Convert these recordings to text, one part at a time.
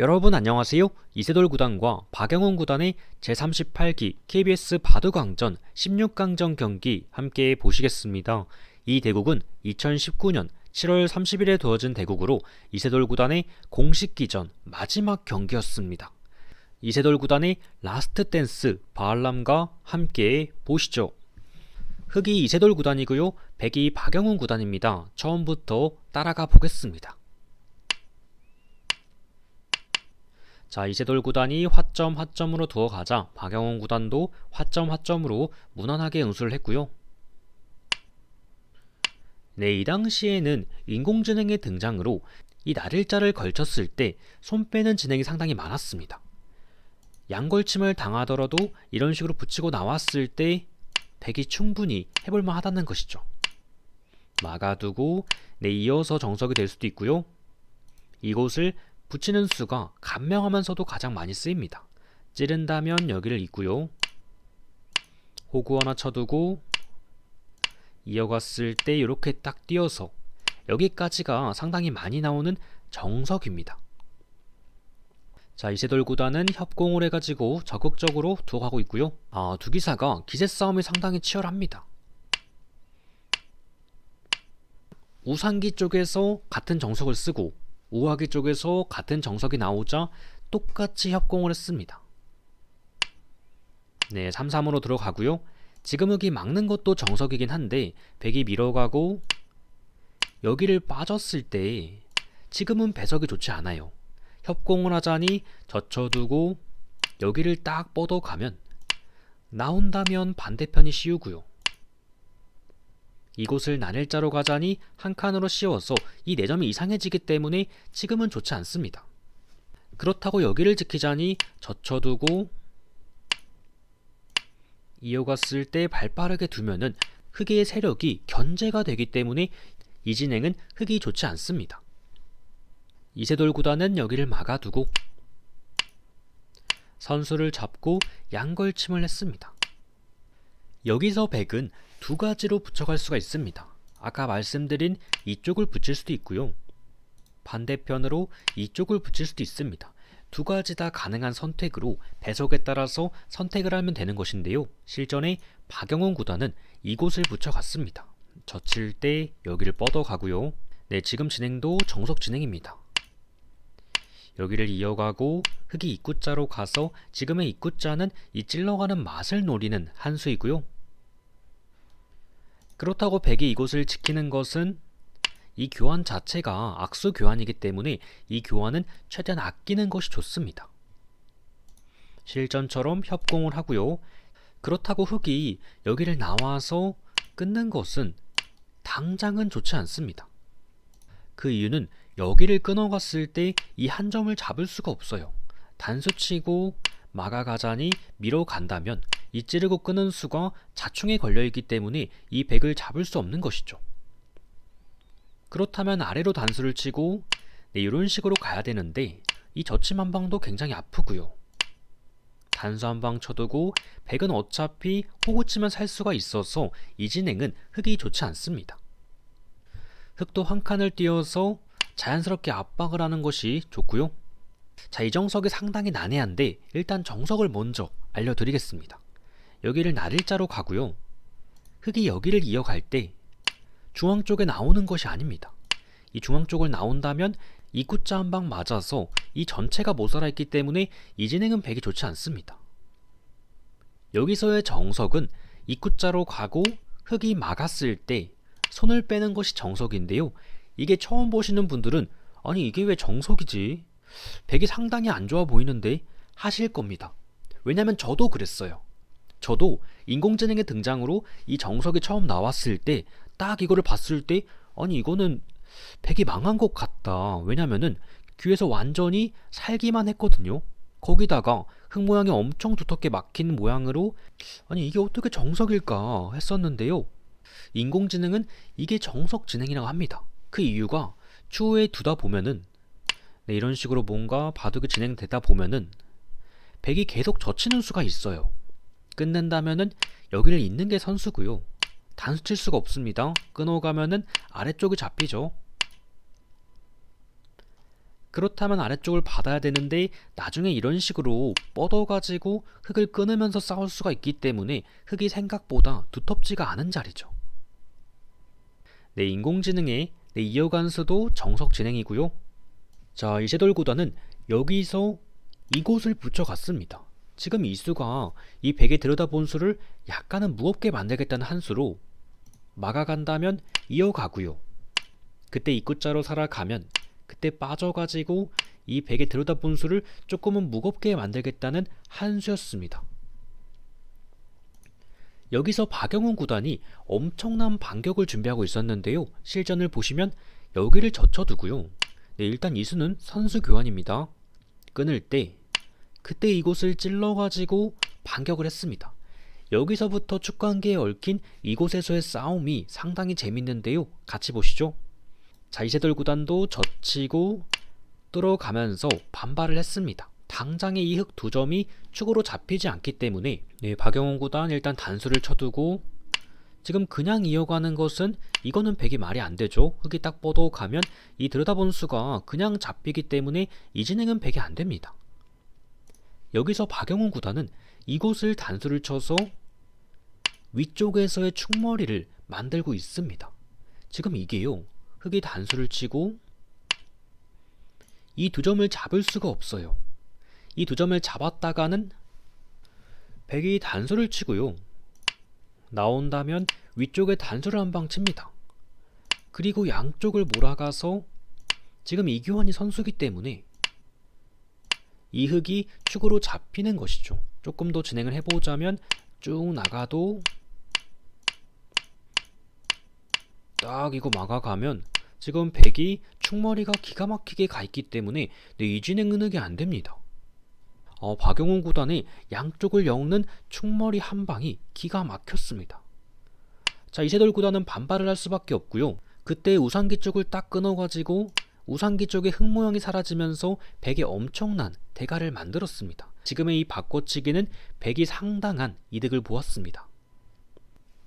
여러분 안녕하세요. 이세돌 구단과 박영훈 구단의 제38기 KBS 바둑왕전 16강전 경기 함께 보시겠습니다. 이 대국은 2019년 7월 30일에 두어진 대국으로 이세돌 구단의 공식 기전 마지막 경기였습니다. 이세돌 구단의 라스트 댄스 바알람과 함께 보시죠. 흑이 이세돌 구단이고요. 백이 박영훈 구단입니다. 처음부터 따라가 보겠습니다. 자, 이세돌 구단이 화점 화점으로 두어 가자 박영훈 구단도 화점 화점으로 무난하게 응수를 했고요. 네, 이 당시에는 인공지능의 등장으로 이 날일자를 걸쳤을 때 손 빼는 진행이 상당히 많았습니다. 양걸침을 당하더라도 이런 식으로 붙이고 나왔을 때 백이 충분히 해볼만 하다는 것이죠. 막아두고 네, 이어서 정석이 될 수도 있고요. 이곳을 붙이는 수가 간명하면서도 가장 많이 쓰입니다. 찌른다면 여기를 있고요. 호구 하나 쳐두고 이어갔을 때 이렇게 딱 띄어서 여기까지가 상당히 많이 나오는 정석입니다. 자 이세돌 구단은 협공을 해가지고 적극적으로 두어가고 있고요. 아, 두 기사가 기세 싸움이 상당히 치열합니다. 우상기 쪽에서 같은 정석을 쓰고 우하기 쪽에서 같은 정석이 나오자 똑같이 협공을 했습니다. 네, 3-3으로 들어가고요. 지금 여기 막는 것도 정석이긴 한데 백이 밀어가고 여기를 빠졌을 때 지금은 배석이 좋지 않아요. 협공을 하자니 젖혀두고 여기를 딱 뻗어가면 나온다면 반대편이 씌우고요. 이곳을 난일자로 가자니 한 칸으로 씌워서 이 내점이 이상해지기 때문에 지금은 좋지 않습니다. 그렇다고 여기를 지키자니 젖혀두고 이어갔을 때 발빠르게 두면은 흑의 세력이 견제가 되기 때문에 이 진행은 흑이 좋지 않습니다. 이세돌 구단은 여기를 막아두고 선수를 잡고 양걸침을 했습니다. 여기서 백은 두 가지로 붙여갈 수가 있습니다. 아까 말씀드린 이쪽을 붙일 수도 있고요. 반대편으로 이쪽을 붙일 수도 있습니다. 두 가지 다 가능한 선택으로 배석에 따라서 선택을 하면 되는 것인데요. 실전에 박영훈 구단은 이곳을 붙여갔습니다. 젖힐 때 여기를 뻗어가고요. 네, 지금 진행도 정석 진행입니다. 여기를 이어가고 흑이 입구자로 가서 지금의 입구자는 이 찔러가는 맛을 노리는 한 수이고요. 그렇다고 백이 이곳을 지키는 것은 이 교환 자체가 악수 교환이기 때문에 이 교환은 최대한 아끼는 것이 좋습니다. 실전처럼 협공을 하고요. 그렇다고 흑이 여기를 나와서 끊는 것은 당장은 좋지 않습니다. 그 이유는 여기를 끊어갔을 때 이 한 점을 잡을 수가 없어요. 단수치고 막아가자니 밀어간다면 이 찌르고 끄는 수가 자충에 걸려있기 때문에 이 백을 잡을 수 없는 것이죠. 그렇다면 아래로 단수를 치고 네, 이런 식으로 가야 되는데 이 젖힘 한 방도 굉장히 아프고요. 단수 한 방 쳐두고 백은 어차피 호구 치면 살 수가 있어서 이 진행은 흑이 좋지 않습니다. 흑도 한 칸을 띄어서 자연스럽게 압박을 하는 것이 좋고요. 자, 이 정석이 상당히 난해한데 일단 정석을 먼저 알려드리겠습니다. 여기를 날일자로 가고요. 흑이 여기를 이어갈 때 중앙 쪽에 나오는 것이 아닙니다. 이 중앙 쪽을 나온다면 이구자 한 방 맞아서 이 전체가 모자라 있기 때문에 이 진행은 백이 좋지 않습니다. 여기서의 정석은 이구자로 가고 흑이 막았을 때 손을 빼는 것이 정석인데요. 이게 처음 보시는 분들은 아니 이게 왜 정석이지? 백이 상당히 안 좋아 보이는데 하실 겁니다. 왜냐면 저도 그랬어요. 저도 인공지능의 등장으로 이 정석이 처음 나왔을 때 딱 이거를 봤을 때 아니 이거는 백이 망한 것 같다. 왜냐면은 귀에서 완전히 살기만 했거든요. 거기다가 흙 모양이 엄청 두텁게 막힌 모양으로 아니 이게 어떻게 정석일까 했었는데요. 인공지능은 이게 정석 진행이라고 합니다. 그 이유가 추후에 두다 보면은 네, 이런 식으로 뭔가 바둑이 진행되다 보면은 백이 계속 젖히는 수가 있어요. 끝낸다면은 여기를 있는 게 선수고요. 단수 칠 수가 없습니다. 끊어가면은 아래쪽이 잡히죠. 그렇다면 아래쪽을 받아야 되는데 나중에 이런 식으로 뻗어가지고 흙을 끊으면서 싸울 수가 있기 때문에 흙이 생각보다 두텁지가 않은 자리죠. 네, 인공지능의 네, 이어간수도 정석 진행이고요. 자, 이세돌 구단은 여기서 이곳을 붙여갔습니다. 지금 이 수가 이 백에 들여다본 수를 약간은 무겁게 만들겠다는 한 수로 막아간다면 이어가고요. 그때 입구자로 살아가면 그때 빠져가지고 이 백에 들여다본 수를 조금은 무겁게 만들겠다는 한 수였습니다. 여기서 박영훈 구단이 엄청난 반격을 준비하고 있었는데요. 실전을 보시면 여기를 젖혀두고요. 네, 일단 이 수는 선수 교환입니다. 끊을 때 그때 이곳을 찔러가지고 반격을 했습니다. 여기서부터 축구한계에 얽힌 이곳에서의 싸움이 상당히 재밌는데요. 같이 보시죠. 자, 이세돌 구단도 젖히고 뚫어가면서 반발을 했습니다. 당장의 이흙두 점이 축으로 잡히지 않기 때문에 네, 박영훈 구단 일단 단수를 쳐두고 지금 그냥 이어가는 것은 이거는 백이 말이 안 되죠. 흙이 딱 뻗어 가면 이 들여다본 수가 그냥 잡히기 때문에 이 진행은 백이 안 됩니다. 여기서 박영훈 구단은 이곳을 단수를 쳐서 위쪽에서의 축머리를 만들고 있습니다. 지금 이게요. 흙이 단수를 치고 이 두 점을 잡을 수가 없어요. 이 두 점을 잡았다가는 백이 단수를 치고요. 나온다면 위쪽에 단수를 한 방 칩니다. 그리고 양쪽을 몰아가서 지금 이규환이 선수기 때문에 이 흙이 축으로 잡히는 것이죠. 조금 더 진행을 해보자면 쭉 나가도 딱 이거 막아가면 지금 백이 축머리가 기가 막히게 가 있기 때문에 네, 이 진행은 흙이 안 됩니다. 어, 박용훈 구단의 양쪽을 엮는 축머리 한 방이 기가 막혔습니다. 자 이세돌 구단은 반발을 할 수밖에 없고요. 그때 우상기 쪽을 딱 끊어가지고 우상기 쪽의 흙 모양이 사라지면서 백에 엄청난 대가를 만들었습니다. 지금의 이 바꿔치기는 백이 상당한 이득을 보았습니다.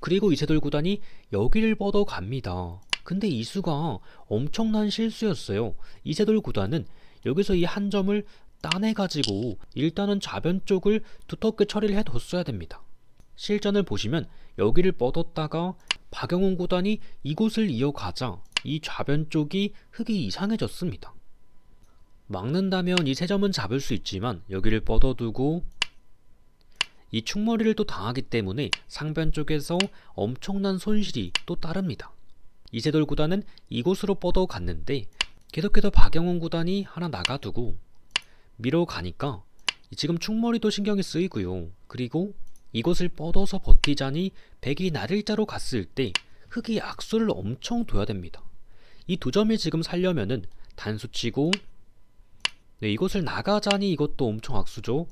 그리고 이세돌 구단이 여기를 뻗어갑니다. 근데 이 수가 엄청난 실수였어요. 이세돌 구단은 여기서 이 한 점을 따내가지고 일단은 좌변 쪽을 두텁게 처리를 해뒀어야 됩니다. 실전을 보시면 여기를 뻗었다가 박영훈 구단이 이곳을 이어가자 이 좌변 쪽이 흙이 이상해졌습니다. 막는다면 이 세 점은 잡을 수 있지만 여기를 뻗어두고 이 축머리를 또 당하기 때문에 상변 쪽에서 엄청난 손실이 또 따릅니다. 이세돌 구단은 이곳으로 뻗어갔는데 계속해서 박영훈 구단이 하나 나가두고 밀어가니까 지금 축머리도 신경이 쓰이고요. 그리고 이곳을 뻗어서 버티자니 백이 날일자로 갔을 때 흙이 악수를 엄청 둬야 됩니다. 이 두 점이 지금 살려면은 단수치고 네, 이곳을 나가자니 이것도 엄청 악수죠.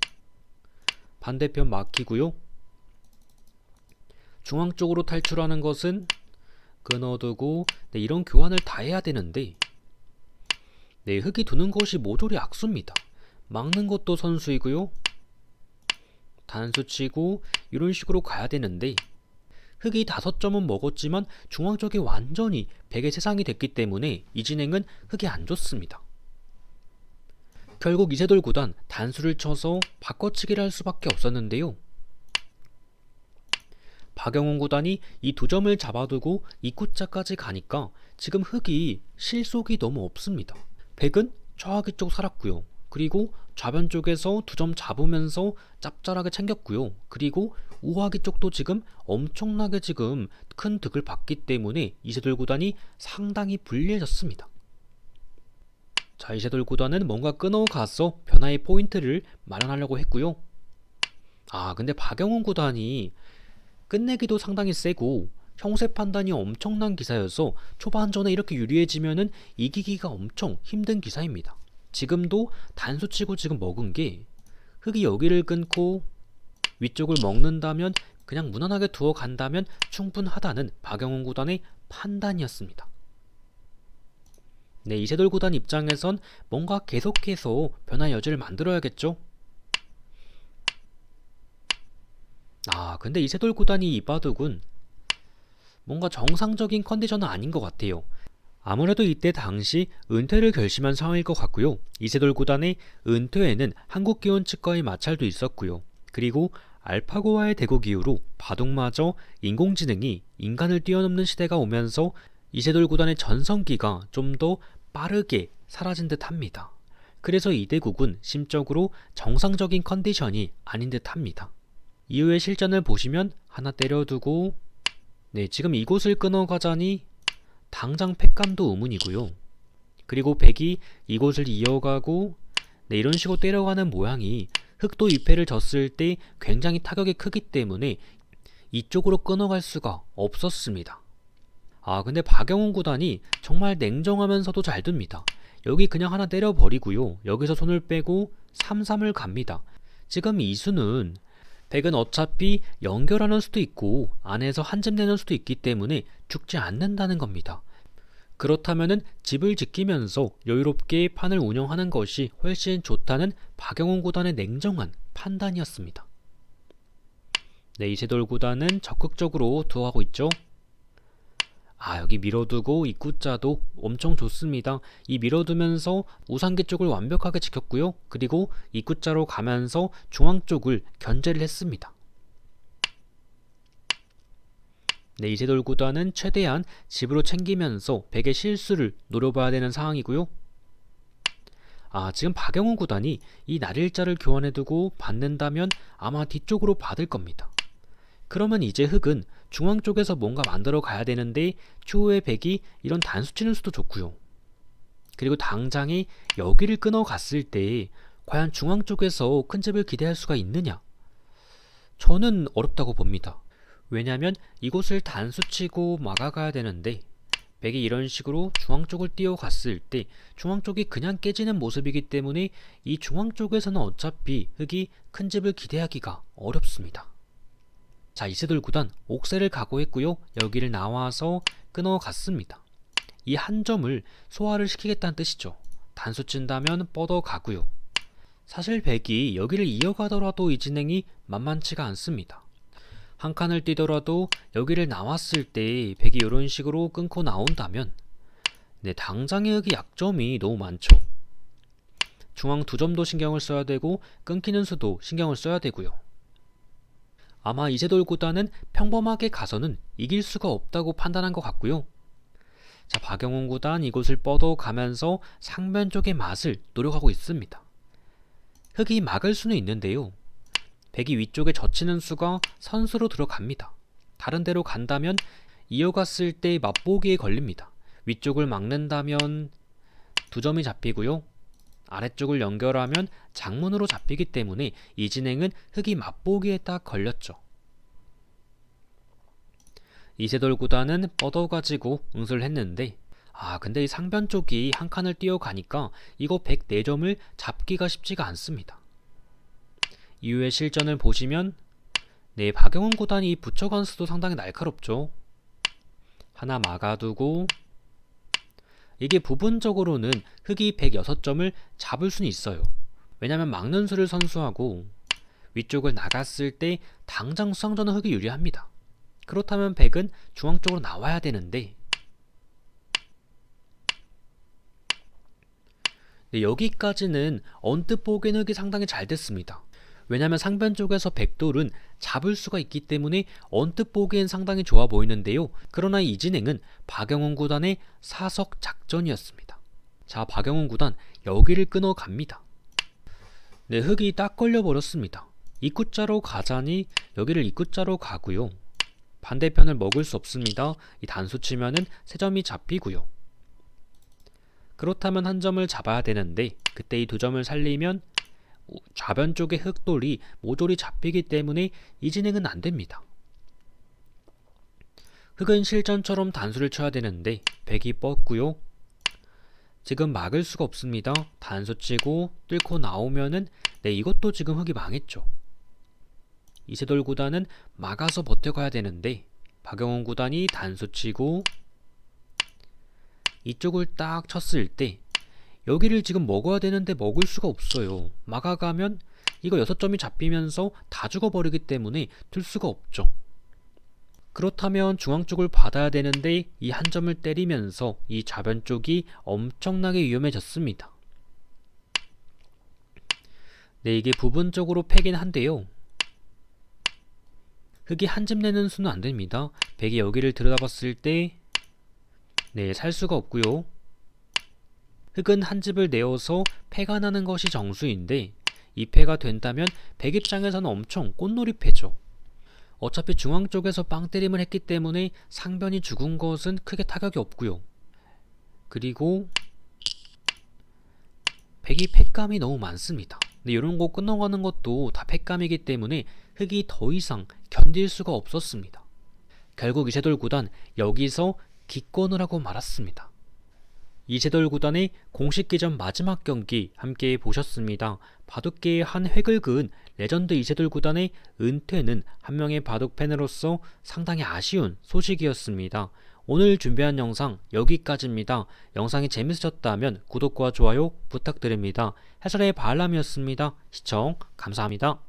반대편 막히고요. 중앙 쪽으로 탈출하는 것은 끊어두고 네, 이런 교환을 다 해야 되는데 네, 흙이 두는 것이 모조리 악수입니다. 막는 것도 선수이고요. 단수 치고 이런 식으로 가야 되는데 흙이 다섯 점은 먹었지만 중앙 쪽에 완전히 백의 세상이 됐기 때문에 이 진행은 흙이 안 좋습니다. 결국 이세돌 구단 단수를 쳐서 바꿔치기를 할 수밖에 없었는데요. 박영훈 구단이 이 두 점을 잡아두고 입구자까지 가니까 지금 흙이 실속이 너무 없습니다. 백은 좌하기 쪽 살았고요. 그리고 좌변 쪽에서 두 점 잡으면서 짭짤하게 챙겼고요. 그리고 우하기 쪽도 지금 엄청나게 지금 큰 득을 받기 때문에 이세돌 구단이 상당히 불리해졌습니다. 자, 이세돌 구단은 뭔가 끊어가서 변화의 포인트를 마련하려고 했고요. 아, 근데 박영훈 구단이 끝내기도 상당히 세고 형세 판단이 엄청난 기사여서 초반전에 이렇게 유리해지면은 이기기가 엄청 힘든 기사입니다. 지금도 단수 치고 지금 먹은 게 흙이 여기를 끊고 위쪽을 먹는다면 그냥 무난하게 두어 간다면 충분하다는 박영훈 구단의 판단이었습니다. 네, 이세돌 구단 입장에선 뭔가 계속해서 변화 여지를 만들어야겠죠? 아, 근데 이세돌 구단이 이바둑은 뭔가 정상적인 컨디션은 아닌 것 같아요. 아무래도 이때 당시 은퇴를 결심한 상황일 것 같고요. 이세돌 구단의 은퇴에는 한국 기원 측과의 마찰도 있었고요. 그리고 알파고와의 대국 이후로 바둑마저 인공지능이 인간을 뛰어넘는 시대가 오면서 이세돌 구단의 전성기가 좀 더 빠르게 사라진 듯 합니다. 그래서 이 대국은 심적으로 정상적인 컨디션이 아닌 듯 합니다. 이후의 실전을 보시면 하나 때려두고 네 지금 이곳을 끊어가자니 당장 팩감도 의문이고요. 그리고 백이 이곳을 이어가고 네 이런 식으로 때려가는 모양이 흑도 2패를 졌을 때 굉장히 타격이 크기 때문에 이쪽으로 끊어갈 수가 없었습니다. 아 근데 박영훈 구단이 정말 냉정하면서도 잘 둡니다. 여기 그냥 하나 때려버리고요. 여기서 손을 빼고 3-3을 갑니다. 지금 이 수는 백은 어차피 연결하는 수도 있고 안에서 한점 내는 수도 있기 때문에 죽지 않는다는 겁니다. 그렇다면은 집을 지키면서 여유롭게 판을 운영하는 것이 훨씬 좋다는 박영훈 구단의 냉정한 판단이었습니다. 네, 이세돌 구단은 적극적으로 투하하고 있죠. 아, 여기 밀어두고 입구자도 엄청 좋습니다. 이 밀어두면서 우상계 쪽을 완벽하게 지켰고요. 그리고 입구자로 가면서 중앙 쪽을 견제를 했습니다. 네, 이세돌 구단은 최대한 집으로 챙기면서 백의 실수를 노려봐야 되는 상황이고요. 아, 지금 박영훈 구단이 이 날일자를 교환해두고 받는다면 아마 뒤쪽으로 받을 겁니다. 그러면 이제 흑은 중앙 쪽에서 뭔가 만들어 가야 되는데 추후에 백이 이런 단수 치는 수도 좋고요. 그리고 당장에 여기를 끊어 갔을 때 과연 중앙 쪽에서 큰 집을 기대할 수가 있느냐? 저는 어렵다고 봅니다. 왜냐하면 이곳을 단수 치고 막아가야 되는데 백이 이런 식으로 중앙 쪽을 뛰어갔을 때 중앙 쪽이 그냥 깨지는 모습이기 때문에 이 중앙 쪽에서는 어차피 흑이 큰 집을 기대하기가 어렵습니다. 자, 이세돌 구단 옥새를 각오했고요. 여기를 나와서 끊어갔습니다. 이 한 점을 소화를 시키겠다는 뜻이죠. 단수 친다면 뻗어 가고요. 사실 백이 여기를 이어가더라도 이 진행이 만만치가 않습니다. 한 칸을 뛰더라도 여기를 나왔을 때 백이 이런 식으로 끊고 나온다면 네, 당장의 흑이 약점이 너무 많죠. 중앙 두 점도 신경을 써야 되고 끊기는 수도 신경을 써야 되고요. 아마 이세돌 구단은 평범하게 가서는 이길 수가 없다고 판단한 것 같고요. 자, 박영훈 구단 이곳을 뻗어가면서 상변 쪽의 맛을 노력하고 있습니다. 흑이 막을 수는 있는데요. 백이 위쪽에 젖히는 수가 선수로 들어갑니다. 다른 데로 간다면 이어갔을 때 맛보기에 걸립니다. 위쪽을 막는다면 두 점이 잡히고요. 아래쪽을 연결하면 장문으로 잡히기 때문에 이 진행은 흑이 맛보기에 딱 걸렸죠. 이세돌 구단은 뻗어가지고 응수를 했는데 아 근데 이 상변 쪽이 한 칸을 뛰어가니까 이거 104점을 잡기가 쉽지가 않습니다. 이후의 실전을 보시면 네 박영훈 구단이 붙여간 수도 상당히 날카롭죠. 하나 막아두고 이게 부분적으로는 흑이 106점을 잡을 수는 있어요. 왜냐면 막는 수를 선수하고 위쪽을 나갔을 때 당장 수상전은 흑이 유리합니다. 그렇다면 100은 중앙 쪽으로 나와야 되는데 네, 여기까지는 언뜻 보기엔 흑이 상당히 잘 됐습니다. 왜냐하면 상변 쪽에서 백돌은 잡을 수가 있기 때문에 언뜻 보기엔 상당히 좋아 보이는데요. 그러나 이 진행은 박영훈 구단의 사석 작전이었습니다. 자, 박영훈 구단 여기를 끊어 갑니다. 네, 흙이 딱 걸려 버렸습니다. 입구자로 가자니 여기를 입구자로 가고요. 반대편을 먹을 수 없습니다. 이 단수 치면은 세 점이 잡히고요. 그렇다면 한 점을 잡아야 되는데 그때 이 두 점을 살리면 좌변 쪽의 흑돌이 모조리 잡히기 때문에 이 진행은 안 됩니다. 흑은 실전처럼 단수를 쳐야 되는데 백이 뻗고요. 지금 막을 수가 없습니다. 단수 치고 뚫고 나오면은 네 이것도 지금 흑이 망했죠. 이세돌 구단은 막아서 버텨가야 되는데 박영원 구단이 단수 치고 이쪽을 딱 쳤을 때 여기를 지금 먹어야 되는데 먹을 수가 없어요. 막아가면 이거 6점이 잡히면서 다 죽어버리기 때문에 들 수가 없죠. 그렇다면 중앙 쪽을 받아야 되는데 이 한 점을 때리면서 이 좌변 쪽이 엄청나게 위험해졌습니다. 네, 이게 부분적으로 패긴 한데요. 흑이 한점 내는 수는 안 됩니다. 백이 여기를 들여다봤을 때, 네, 살 수가 없고요. 흑은 한 집을 내어서 패가 나는 것이 정수인데, 이 패가 된다면 백 입장에서는 엄청 꽃놀이 패죠. 어차피 중앙 쪽에서 빵 때림을 했기 때문에 상변이 죽은 것은 크게 타격이 없고요. 그리고 백이 패감이 너무 많습니다. 근데 이런 거 끝나가는 것도 다 패감이기 때문에 흑이 더 이상 견딜 수가 없었습니다. 결국 이세돌 구단 여기서 기권을 하고 말았습니다. 이세돌 구단의 공식 기전 마지막 경기 함께 보셨습니다. 바둑계의 한 획을 그은 레전드 이세돌 구단의 은퇴는 한 명의 바둑 팬으로서 상당히 아쉬운 소식이었습니다. 오늘 준비한 영상 여기까지입니다. 영상이 재밌으셨다면 구독과 좋아요 부탁드립니다. 해설의 바람이었습니다. 시청 감사합니다.